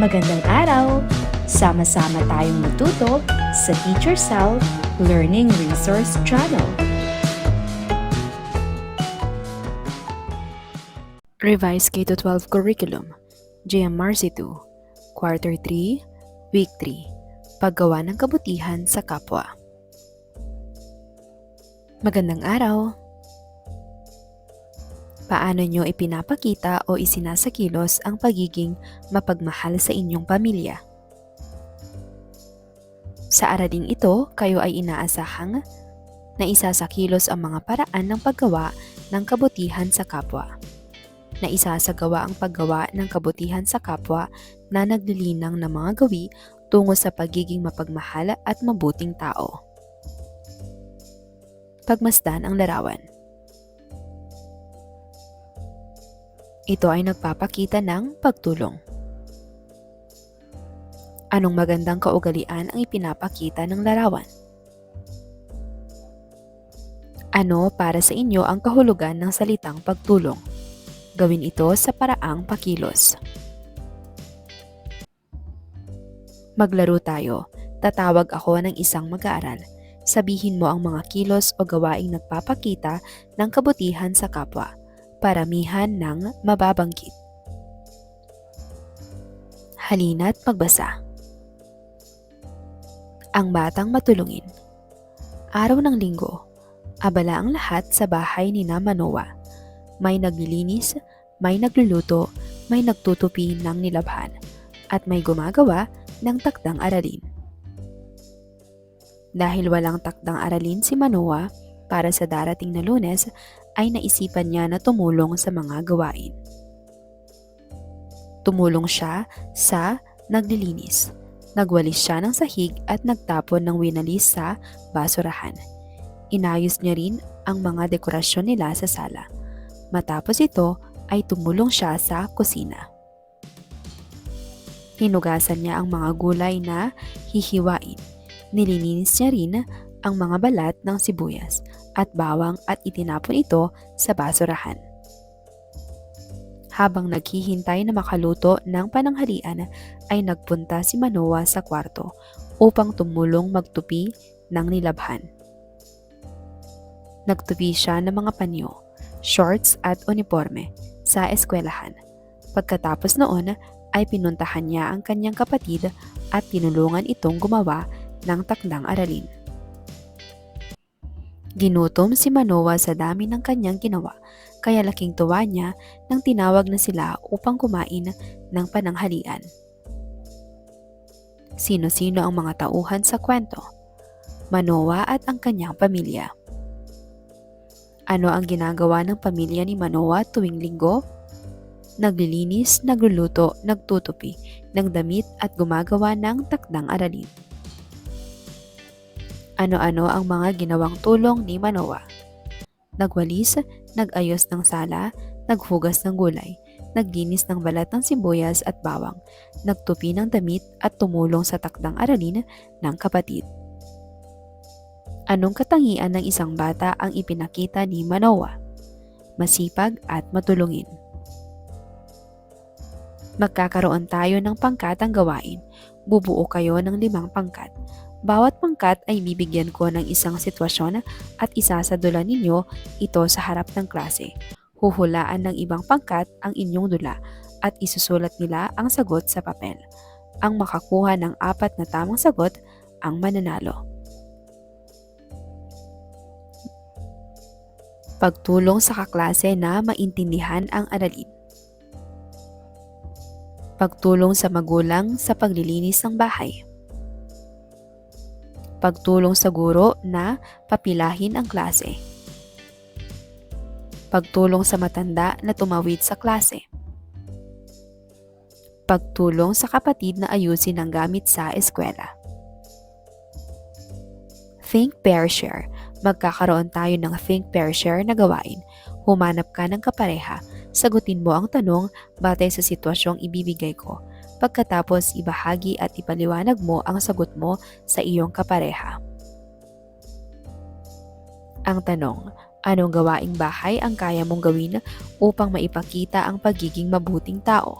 Magandang araw! Sama-sama tayong matuto sa Teacher Sal Learning Resource Channel. Revised K-12 Curriculum, JMRC 2, Quarter 3, Week 3, Paggawa ng Kabutihan sa Kapwa. Magandang araw! Paano nyo ipinapakita o isinasakilos ang pagiging mapagmahal sa inyong pamilya? Sa araling ito, kayo ay inaasahang na isasakilos ang mga paraan ng paggawa ng kabutihan sa kapwa na isasagawa ang paggawa ng kabutihan sa kapwa na naglilinang ng mga gawi tungo sa pagiging mapagmahal at mabuting tao. Pagmasdan ang larawan. Ito ay nagpapakita ng pagtulong. Anong magandang kaugalian ang ipinapakita ng larawan? Ano para sa inyo ang kahulugan ng salitang pagtulong? Gawin ito sa paraang pakilos. Maglaro tayo. Tatawag ako ng isang mag-aaral. Sabihin mo ang mga kilos o gawaing nagpapakita ng kabutihan sa kapwa. Paramihan ng mababanggit. Halina't magbasa. Ang batang matulungin. Araw ng linggo. Abala ang lahat sa bahay ni na Manoa may naglilinis, may nagluluto, may nagtutupi ng nilabhan, at may gumagawa ng takdang aralin. Dahil walang takdang aralin si Manoa para sa darating na lunes, ay naisipan niya na tumulong sa mga gawain. Tumulong siya sa naglilinis. Nagwalis siya ng sahig at nagtapon ng winalis sa basurahan. Inayos niya rin ang mga dekorasyon nila sa sala Matapos ito ay tumulong siya sa kusina. Hinugasan niya ang mga gulay na hihiwain. Nilininis niya rin ang mga balat ng sibuyas at bawang at itinapon ito sa basurahan. Habang naghihintay na makaluto ng pananghalian ay nagpunta si Manoa sa kwarto upang tumulong magtupi ng nilabhan. Nagtupi siya ng mga panyo shorts at uniforme sa eskwelahan. Pagkatapos noon ay pinuntahan niya ang kanyang kapatid at tinulungan itong gumawa ng takdang aralin. Ginutom si Manoa sa dami ng kanyang ginawa kaya laking tuwa niya nang tinawag na sila upang kumain ng pananghalian. Sino-sino ang mga tauhan sa kwento? Manoa at ang kanyang pamilya. Ano ang ginagawa ng pamilya ni Manoa tuwing linggo? Naglilinis, nagluluto, nagtutupi ng damit at gumagawa ng takdang aralin. Ano-ano ang mga ginawang tulong ni Manoa? Nagwalis, nagayos ng sala, naghugas ng gulay, naglinis ng balat ng sibuyas at bawang, nagtupi ng damit at tumulong sa takdang aralin ng kapatid. Anong katangian ng isang bata ang ipinakita ni Manoa? Masipag at matulungin. Magkakaroon tayo ng pangkatang gawain. Bubuo kayo ng limang pangkat. Bawat pangkat ay bibigyan ko ng isang sitwasyon at isasadula ninyo ito sa harap ng klase. Huhulaan ng ibang pangkat ang inyong dula at isusulat nila ang sagot sa papel. Ang makakuha ng apat na tamang sagot ang mananalo. Pagtulong sa kaklase na maintindihan ang aralin. Pagtulong sa magulang sa paglilinis ng bahay. Pagtulong sa guro na papilahin ang klase. Pagtulong sa matanda na tumawid sa klase. Pagtulong sa kapatid na ayusin ang gamit sa eskwela. Think, pair, share magkakaroon tayo ng think, pair, share na gawain. Humanap ka ng kapareha, sagutin mo ang tanong batay sa sitwasyong ibibigay ko. Pagkatapos, ibahagi at ipaliwanag mo ang sagot mo sa iyong kapareha. Ang tanong, anong gawaing bahay ang kaya mong gawin upang maipakita ang pagiging mabuting tao?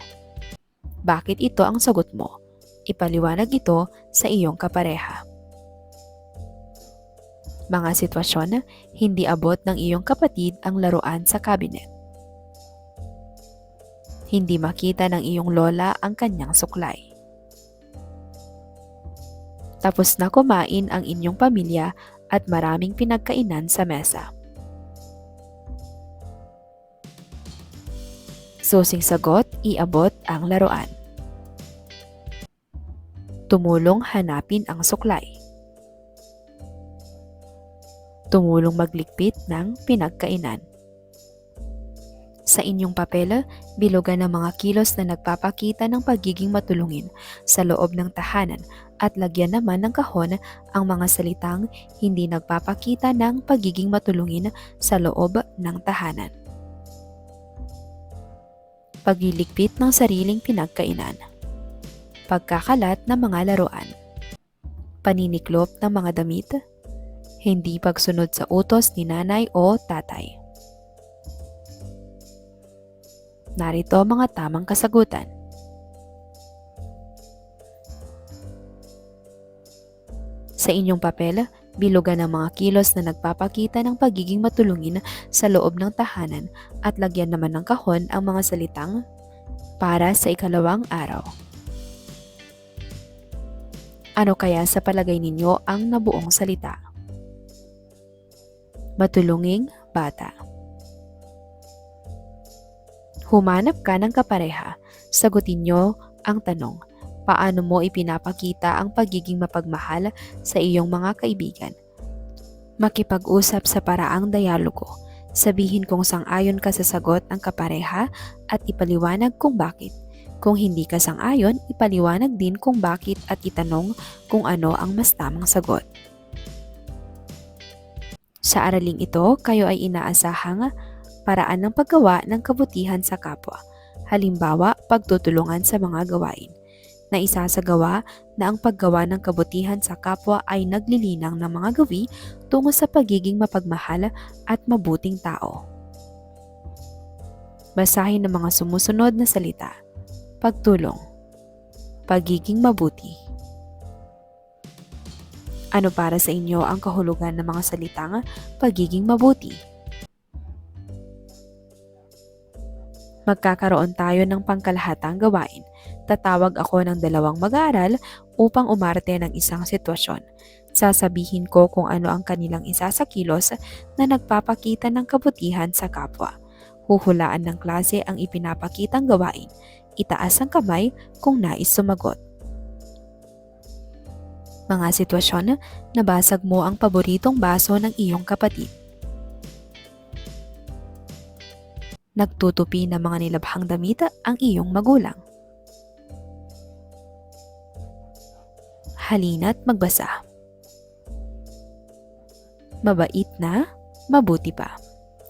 bakit ito ang sagot mo. Ipaliwanag ito sa iyong kapareha. Mga sitwasyon hindi abot ng iyong kapatid ang laruan sa cabinet. Hindi makita ng iyong lola ang kanyang suklay. Tapos na kumain ang inyong pamilya at maraming pinagkainan sa mesa. Susing sagot, iabot ang laruan. Tumulong hanapin ang suklay. Tumulong maglikpit ng pinagkainan. Sa inyong papel, bilugan ng mga kilos na nagpapakita ng pagiging matulungin sa loob ng tahanan at lagyan naman ng kahon ang mga salitang hindi nagpapakita ng pagiging matulungin sa loob ng tahanan. Pagliligpit ng sariling pinagkainan. Pagkakalat ng mga laruan. Paniniklop ng mga damit. Hindi pagsunod sa utos ni nanay o tatay. Narito ang mga tamang kasagutan. Sa inyong papel, bilugan ng mga kilos na nagpapakita ng pagiging matulungin sa loob ng tahanan at lagyan naman ng kahon ang mga salitang para sa ikalawang araw. Ano kaya sa palagay ninyo ang nabuong salita? Matulunging bata. Humanap ka ng kapareha. Sagutin nyo ang tanong. Paano mo ipinapakita ang pagiging mapagmahal sa iyong mga kaibigan? Makipag-usap sa paraang dialogo. Sabihin kung sang-ayon ka sa sagot ng kapareha at ipaliwanag kung bakit. Kung hindi ka sang-ayon, ipaliwanag din kung bakit at itanong kung ano ang mas tamang sagot. Sa araling ito, kayo ay inaasahang paraan ng paggawa ng kabutihan sa kapwa. Halimbawa, pagtutulungan sa mga gawain. Na isasagawa na ang paggawa ng kabutihan sa kapwa ay naglilinang ng mga gawi tungo sa pagiging mapagmahal at mabuting tao. Basahin ang mga sumusunod na salita. Pagtulong. Pagiging mabuti. Ano para sa inyo ang kahulugan ng mga salitang pagiging mabuti? Magkakaroon tayo ng pangkalahatang gawain. Tatawag ako ng dalawang mag-aaral upang umarte ng isang sitwasyon. Sasabihin ko kung ano ang kanilang isa sa kilos na nagpapakita ng kabutihan sa kapwa. Huhulaan ng klase ang ipinapakitang gawain. Itaas ang kamay kung nais sumagot. Mga sitwasyon, nabasag mo ang paboritong baso ng iyong kapatid. Nagtutupi ng mga nilabhang damit ang iyong magulang. Halina't magbasa. Mabait na, mabuti pa.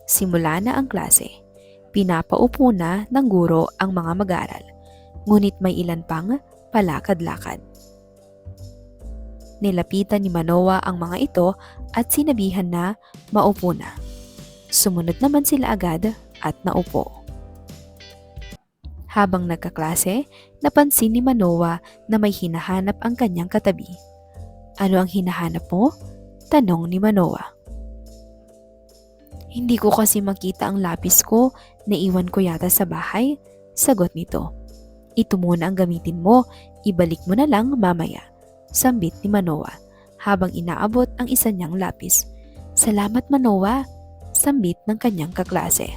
Simula na ang klase. Pinapaupo na ng guro ang mga mag-aaral. Ngunit may ilan pang palakad-lakad. Nilapitan ni Manoa ang mga ito at sinabihan na maupo na. Sumunod naman sila agad at naupo. Habang nagkaklase, napansin ni Manoa na may hinahanap ang kanyang katabi. Ano ang hinahanap mo? Tanong ni Manoa. Hindi ko kasi makita ang lapis ko, naiwan ko yata sa bahay. Sagot nito. Ito muna ang gamitin mo, ibalik mo na lang mamaya. Sambit ni Manoa habang inaabot ang isa niyang lapis. Salamat Manoa, sambit ng kanyang kaklase.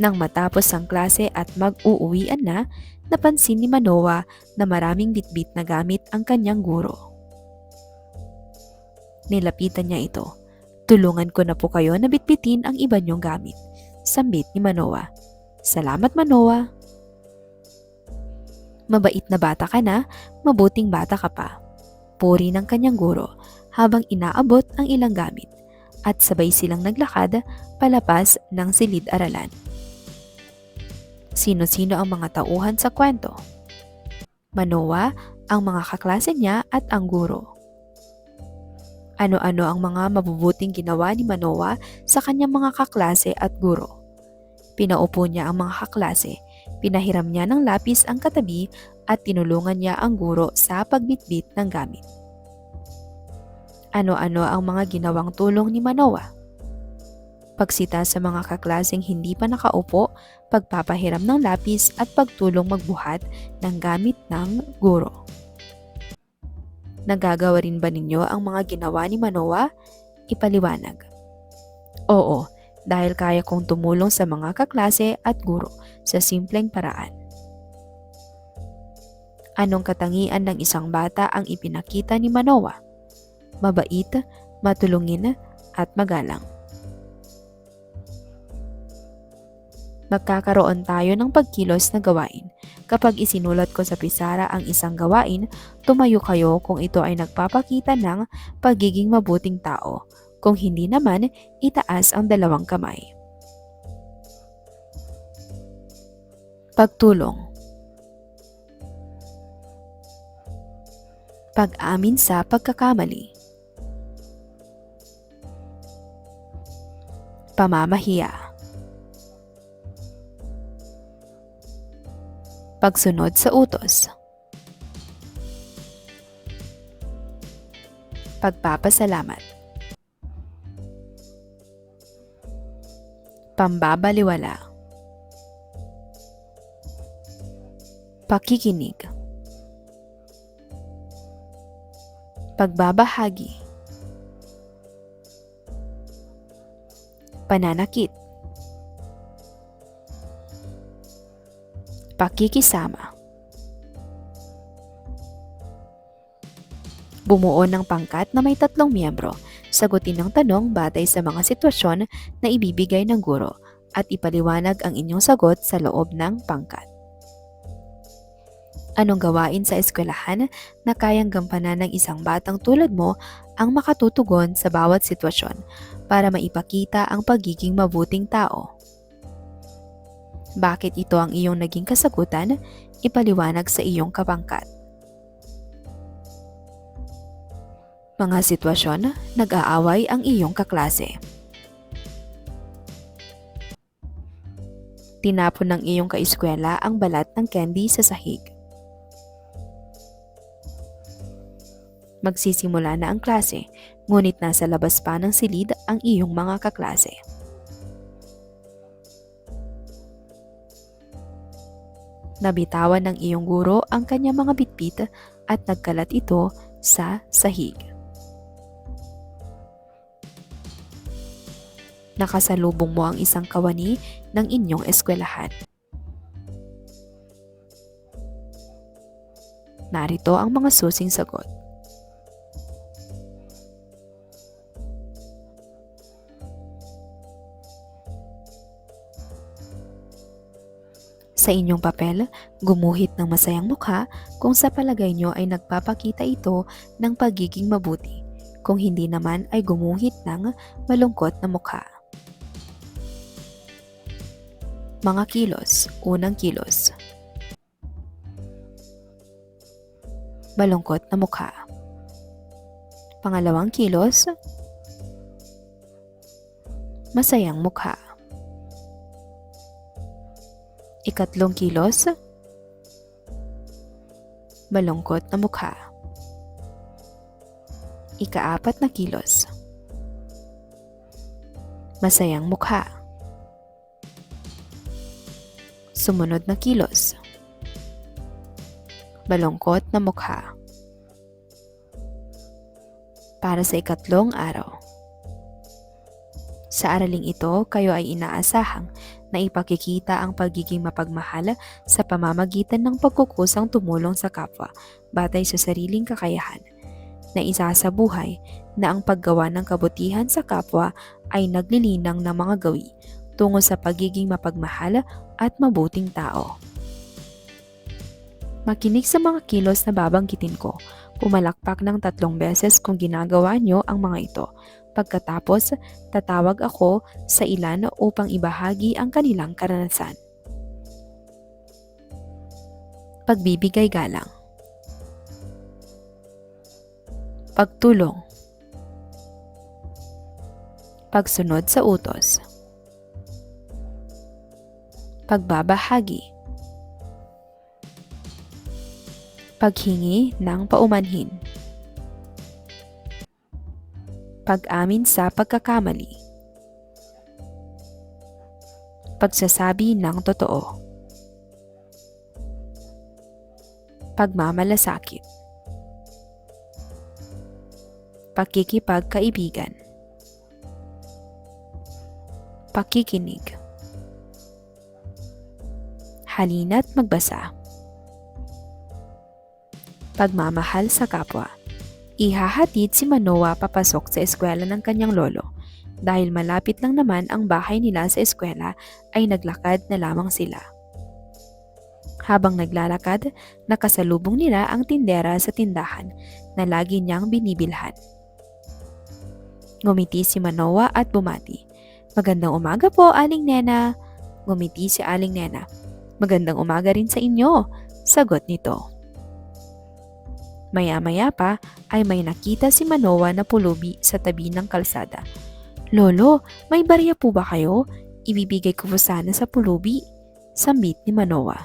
Nang matapos ang klase at mag-uuwian na, napansin ni Manoa na maraming bitbit na gamit ang kanyang guro. Nilapitan niya ito. Tulungan ko na po kayo na bitbitin ang iba niyong gamit. Sambit ni Manoa. Salamat Manoa. Mabait na bata ka na, mabuting bata ka pa. Puri ng kanyang guro habang inaabot ang ilang gamit at sabay silang naglakad palabas ng silid-aralan. Sino-sino ang mga tauhan sa kwento? Manoa, ang mga kaklase niya at ang guro. Ano-ano ang mga mabubuting ginawa ni Manoa sa kanyang mga kaklase at guro. Pinaupo niya ang mga kaklase, Pinahiram niya ng lapis ang katabi at tinulungan niya ang guro sa pagbitbit ng gamit. Ano-ano ang mga ginawang tulong ni Manoa? Pagsita sa mga kaklaseng hindi pa nakaupo, pagpapahiram ng lapis at pagtulong magbuhat ng gamit ng guro. Nagagawa rin ba ninyo ang mga ginawa ni Manoa? Ipaliwanag. Oo, dahil kaya kong tumulong sa mga kaklase at guro sa simpleng paraan. Anong katangian ng isang bata ang ipinakita ni Manoa? Mabait, matulungin, at magalang. Magkakaroon tayo ng pagkilos na gawain. Kapag isinulat ko sa pisara ang isang gawain, tumayo kayo kung ito ay nagpapakita ng pagiging mabuting tao. Kung hindi naman, itaas ang dalawang kamay. Pagtulong Pag-amin sa pagkakamali Pamamahiya Pagsunod sa utos. Pagpapasalamat. Pambabaliwala. Pakikinig. Pagbabahagi. Pananakit Pakikisama Bumuo ng pangkat na may tatlong miyembro sagutin ang tanong batay sa mga sitwasyon na ibibigay ng guro at ipaliwanag ang inyong sagot sa loob ng pangkat. Anong gawain sa eskwelahan na kayang gampanan ng isang batang tulad mo ang makatutugon sa bawat sitwasyon para maipakita ang pagiging mabuting tao? Bakit ito ang iyong naging kasagutan? Ipaliwanag sa iyong kapangkat. Mga sitwasyon, nag-aaway ang iyong kaklase. Tinapon ng iyong kaeskwela ang balat ng candy sa sahig. Magsisimula na ang klase, ngunit nasa labas pa ng silid ang iyong mga kaklase. Nabitawan ng iyong guro ang kanyang mga bitbit at nagkalat ito sa sahig. nakasalubong mo ang isang kawani ng inyong eskwelahan. Narito ang mga susing sagot. Sa inyong papel, gumuhit ng masayang mukha kung sa palagay nyo ay nagpapakita ito ng pagiging mabuti. Kung hindi naman ay gumuhit ng malungkot na mukha. Mga kilos. Unang kilos. Malungkot na mukha. Pangalawang kilos. Masayang mukha. Ikatlong kilos. Malungkot na mukha. Ikaapat na kilos. Masayang mukha. Sumunod na kilos. Malungkot na mukha. Para sa ikatlong araw. Sa araling ito, kayo ay inaasahang na ipakikita ang pagiging mapagmahal sa pamamagitan ng pagkukusang tumulong sa kapwa batay sa sariling kakayahan na isa sa buhay na ang paggawa ng kabutihan sa kapwa ay naglilinang ng mga gawi tungo sa pagiging mapagmahal at mabuting tao. Makinig sa mga kilos na babanggitin ko. Pumalakpak ng tatlong beses kung ginagawa nyo ang mga ito. Pagkatapos, tatawag ako sa ilan upang ibahagi ang kanilang karanasan. Pagbibigay galang. Pagtulong. Pagsunod sa utos. Pagbabahagi. Paghingi ng paumanhin. Pag-amin sa pagkakamali. Pagsasabi ng totoo. Pagmamalasakit. Pakikipagkaibigan. Pakikinig. Halina't magbasa. Pagmamahal sa kapwa. Ihahatid si Manoa papasok sa eskwela ng kanyang lolo. Dahil malapit lang naman ang bahay nila sa eskwela ay naglakad na lamang sila. Habang naglalakad, nakasalubong nila ang tindera sa tindahan na lagi niyang binibilhan. Ngumiti si Manoa at bumati. Magandang umaga po, Aling Nena. Ngumiti si Aling Nena. Magandang umaga rin sa inyo, sagot nito. Maya-maya pa ay may nakita si Manoa na pulubi sa tabi ng kalsada. Lolo, may barya po ba kayo? Ibibigay ko po sana sa pulubi. Sambit ni Manoa.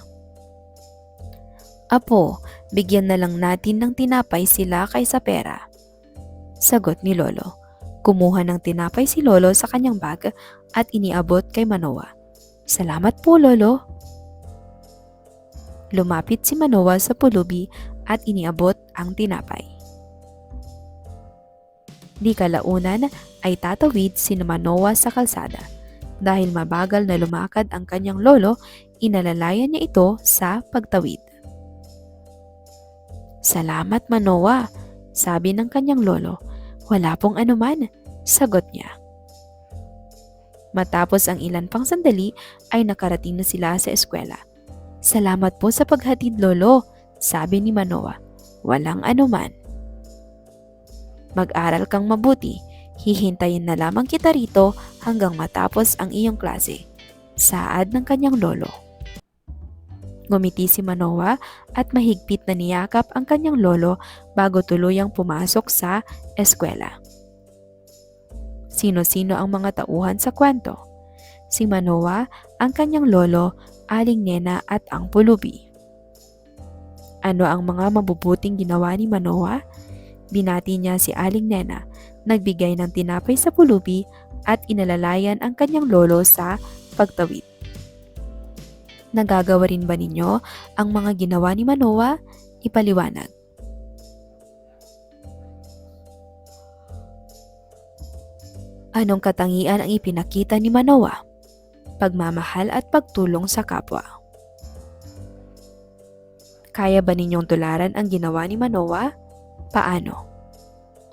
Apo, bigyan na lang natin ng tinapay sila kaysa pera. Sagot ni Lolo. Kumuha ng tinapay si Lolo sa kanyang bag at iniabot kay Manoa. Salamat po, Lolo. Lumapit si Manoa sa pulubi at iniabot ang tinapay. Di kalaunan ay tatawid si Manoa sa kalsada. Dahil mabagal na lumakad ang kanyang lolo, inalalayan niya ito sa pagtawid. Salamat Manoa, sabi ng kanyang lolo. Wala pong anuman, sagot niya. Matapos ang ilan pang sandali ay nakarating na sila sa eskwela. Salamat po sa paghatid lolo, sabi ni Manoa. Walang anuman. Mag-aral kang mabuti. Hihintayin na lamang kita rito hanggang matapos ang iyong klase. Saad ng kanyang lolo. Ngumiti si Manoa at mahigpit na niyakap ang kanyang lolo bago tuluyang pumasok sa eskwela. Sino-sino ang mga tauhan sa kwento? Si Manoa, ang kanyang lolo, Aling Nena at ang pulubi. Ano ang mga mabubuting ginawa ni Manoa? Binati niya si Aling Nena, nagbigay ng tinapay sa pulubi at inalalayan ang kanyang lolo sa pagtawid. Nagagawa rin ba ninyo ang mga ginawa ni Manoa? Ipaliwanag. Anong katangian ang ipinakita ni Manoa? Pagmamahal at pagtulong sa kapwa. Kaya ba ninyong tularan ang ginawa ni Manoa? Paano?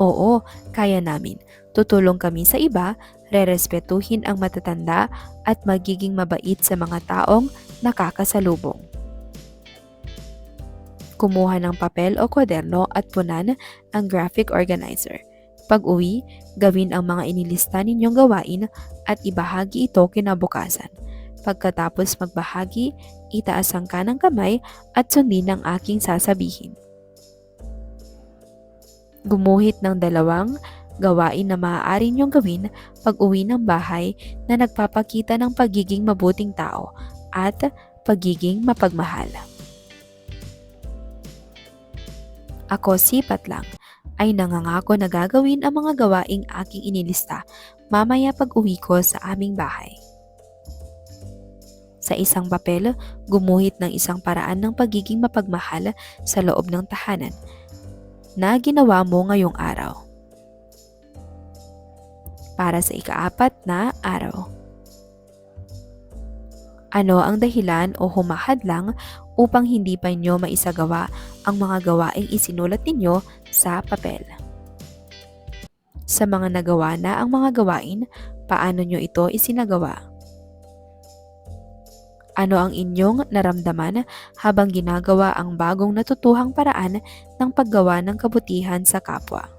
Oo, kaya namin. Tutulong kami sa iba, rerespetuhin ang matatanda at magiging mabait sa mga taong nakakasalubong. Kumuha ng papel o kwaderno at punan ang graphic organizer. Pag uwi, gawin ang mga inilista ninyong gawain at ibahagi ito kinabukasan. Pagkatapos magbahagi, itaas ang kanang kamay at sundin ang aking sasabihin. Gumuhit ng dalawang gawain na maaari niyong gawin pag uwi ng bahay na nagpapakita ng pagiging mabuting tao at pagiging mapagmahal. Ako sipat lang ay nangangako na gagawin ang mga gawaing aking inilista mamaya pag uwi ko sa aming bahay. Sa isang papel, gumuhit ng isang paraan ng pagiging mapagmahal sa loob ng tahanan na ginawa mo ngayong araw. Para sa ikaapat na araw. Ano ang dahilan o humahadlang upang hindi pa inyo maisagawa ang mga gawaing isinulat ninyo sa papel? Sa mga nagawa na ang mga gawain, paano nyo ito isinagawa? Ano ang inyong naramdaman habang ginagawa ang bagong natutuhang paraan ng paggawa ng kabutihan sa kapwa?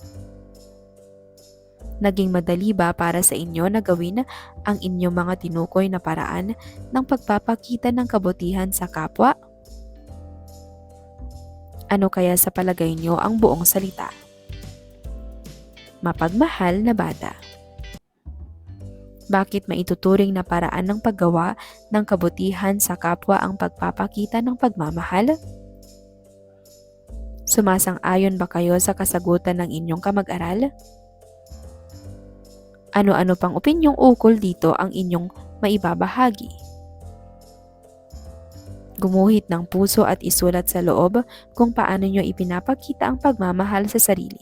Naging madali ba para sa inyo na gawin ang inyong mga tinukoy na paraan ng pagpapakita ng kabutihan sa kapwa? Ano kaya sa palagay nyo ang buong salita? Mapagmahal na bata. Bakit maituturing na paraan ng paggawa ng kabutihan sa kapwa ang pagpapakita ng pagmamahal? Sumasang-ayon ba kayo sa kasagutan ng inyong kamag-aral? Ano-ano pang opinyong ukol dito ang inyong maibabahagi? Gumuhit ng puso at isulat sa loob kung paano nyo ipinapakita ang pagmamahal sa sarili.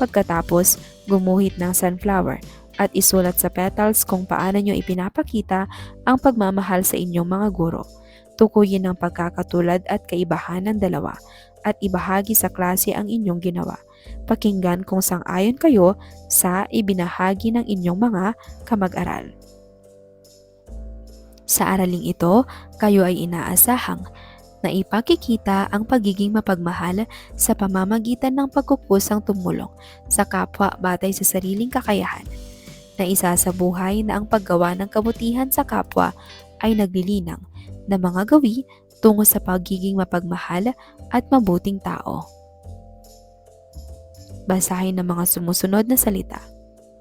Pagkatapos, gumuhit ng sunflower at isulat sa petals kung paano nyo ipinapakita ang pagmamahal sa inyong mga guro. Tukuyin ang pagkakatulad at kaibahan ng dalawa at ibahagi sa klase ang inyong ginawa. Pakinggan kung sang-ayon kayo sa ibinahagi ng inyong mga kamag-aral. Sa araling ito, kayo ay inaasahang na ipakikita ang pagiging mapagmahal sa pamamagitan ng pagkukusang tumulong sa kapwa batay sa sariling kakayahan na isa sa buhay na ang paggawa ng kabutihan sa kapwa ay naglilinang na mga gawi tungo sa pagiging mapagmahal at mabuting tao. Basahin ng mga sumusunod na salita.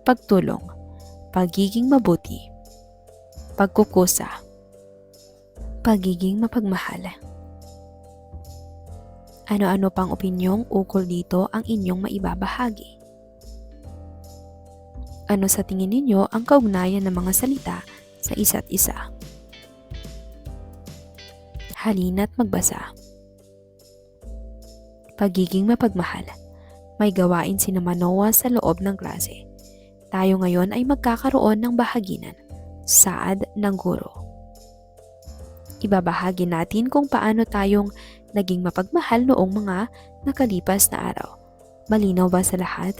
Pagtulong, pagiging mabuti, pagkukusa, pagiging mapagmahal. Ano-ano pang opinyong ukol dito ang inyong maibabahagi? Ano sa tingin ninyo ang kaugnayan ng mga salita sa isa't isa? Halina't magbasa. Pagiging mapagmahal. May gawain si Manoa sa loob ng klase. Tayo ngayon ay magkakaroon ng bahaginan. Saad ng guro. Ibabahagi natin kung paano tayong naging mapagmahal noong mga nakalipas na araw. Malinaw ba sa lahat?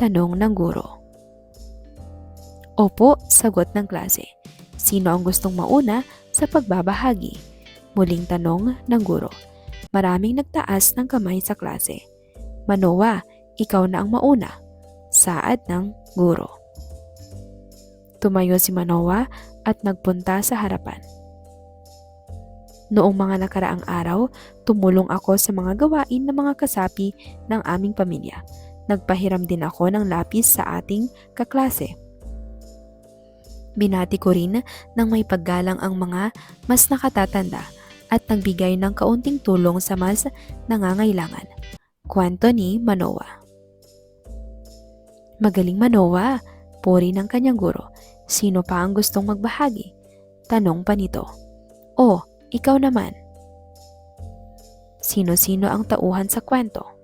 Tanong ng guro. Opo, sagot ng klase. Sino ang gustong mauna sa pagbabahagi? Muling tanong ng guro. Maraming nagtaas ng kamay sa klase. Manoa, ikaw na ang mauna. Saad ng guro. Tumayo si Manoa at nagpunta sa harapan. Noong mga nakaraang araw, tumulong ako sa mga gawain ng mga kasapi ng aming pamilya. Nagpahiram din ako ng lapis sa ating kaklase. Binati ko rin ng may paggalang ang mga mas nakatatanda at nagbigay ng kaunting tulong sa mas nangangailangan. Kwento ni Manoa. Magaling Manoa, puri ng kanyang guro. Sino pa ang gustong magbahagi? Tanong pa nito. Oh, ikaw naman. Sino-sino ang tauhan sa kwento?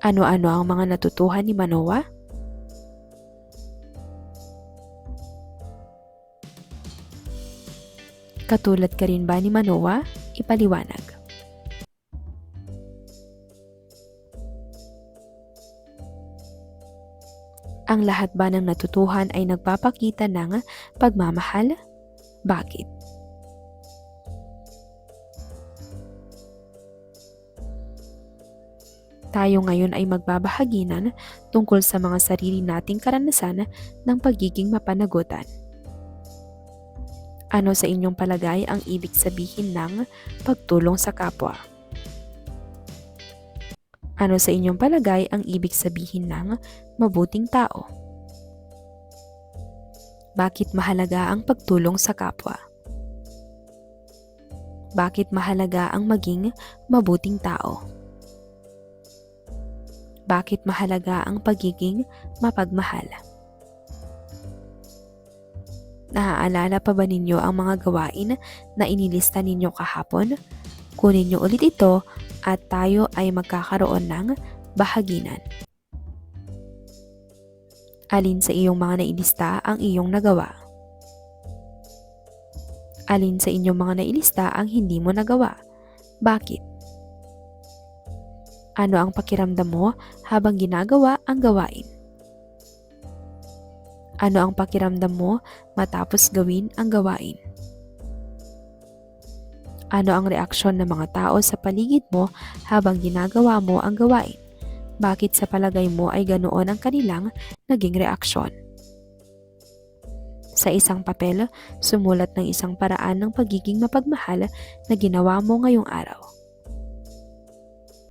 Ano-ano ang mga natutuhan ni Manoa? Katulad ka rin ba ni Manoa? Ipaliwanag. Ang lahat ba ng natutuhan ay nagpapakita ng pagmamahal? Bakit? Tayo ngayon ay magbabahaginan tungkol sa mga sarili nating karanasan ng pagiging mapanagutan. Ano sa inyong palagay ang ibig sabihin ng pagtulong sa kapwa? Ano sa inyong palagay ang ibig sabihin ng mabuting tao? Bakit mahalaga ang pagtulong sa kapwa? Bakit mahalaga ang maging mabuting tao? Bakit mahalaga ang pagiging mapagmahal? Naaalala pa ba ninyo ang mga gawain na inilista ninyo kahapon? Kunin niyo ulit ito at tayo ay magkakaroon ng bahaginan. Alin sa iyong mga nailista ang iyong nagawa? Alin sa inyong mga nailista ang hindi mo nagawa? Bakit? Ano ang pakiramdam mo habang ginagawa ang gawain? Ano ang pakiramdam mo matapos gawin ang gawain? Ano ang reaksyon ng mga tao sa paligid mo habang ginagawa mo ang gawain? Bakit sa palagay mo ay ganoon ang kanilang naging reaksyon? Sa isang papel, sumulat ng isang paraan ng pagiging mapagmahal na ginawa mo ngayong araw.